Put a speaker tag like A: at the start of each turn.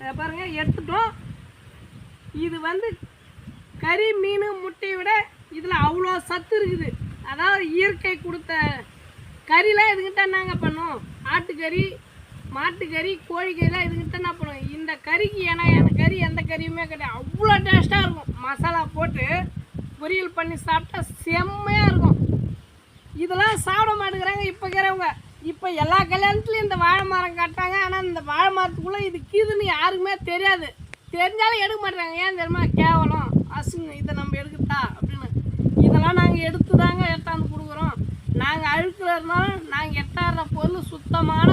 A: பாருங்கள் பாருங்க எடுத்துட்டோம். இது வந்து கறி மீன் முட்டையை விட இதில் அவ்வளோ சத்து இருக்குது. அதாவது இயற்கை கொடுத்த கறிலாம் இதுக்கிட்ட என்னங்க பண்ணோம் ஆட்டுக்கறி மாட்டுக்கறி கோழிக்கறிலாம் இதுக்கிட்ட என்ன பண்ணுவோம் இந்த கறிக்கு ஏன்னா எனக்கு கறி எந்த கறியுமே கிடையாது. அவ்வளோ டேஸ்ட்டாக இருக்கும். மசாலா போட்டு பொரியல் பண்ணி சாப்பிட்டா செம்மையாக இருக்கும். இதெல்லாம் சாப்பிட மாட்டேங்கிறாங்க இப்போ இருக்கிறவங்க. இப்போ எல்லா கல்யாணத்துலையும் இந்த வாழை மரம் காட்டாங்க ஆனால் மரத்துக்குள்ளே இது கீதுன்னு யாருக்குமே தெரியாது. தெரிஞ்சாலும் எடுக்க மாட்டாங்க. ஏன் தெரியுமா? கேவலம் அசுங்க இதை நம்ம எடுக்கட்டா அப்படின்னு. இதெல்லாம் நாங்கள் எடுத்து தாங்க எடுத்தாந்து கொடுக்குறோம். நாங்கள் அழுக்கில் இருந்தாலும் நாங்கள் எட்டாடுற பொருள் சுத்தமான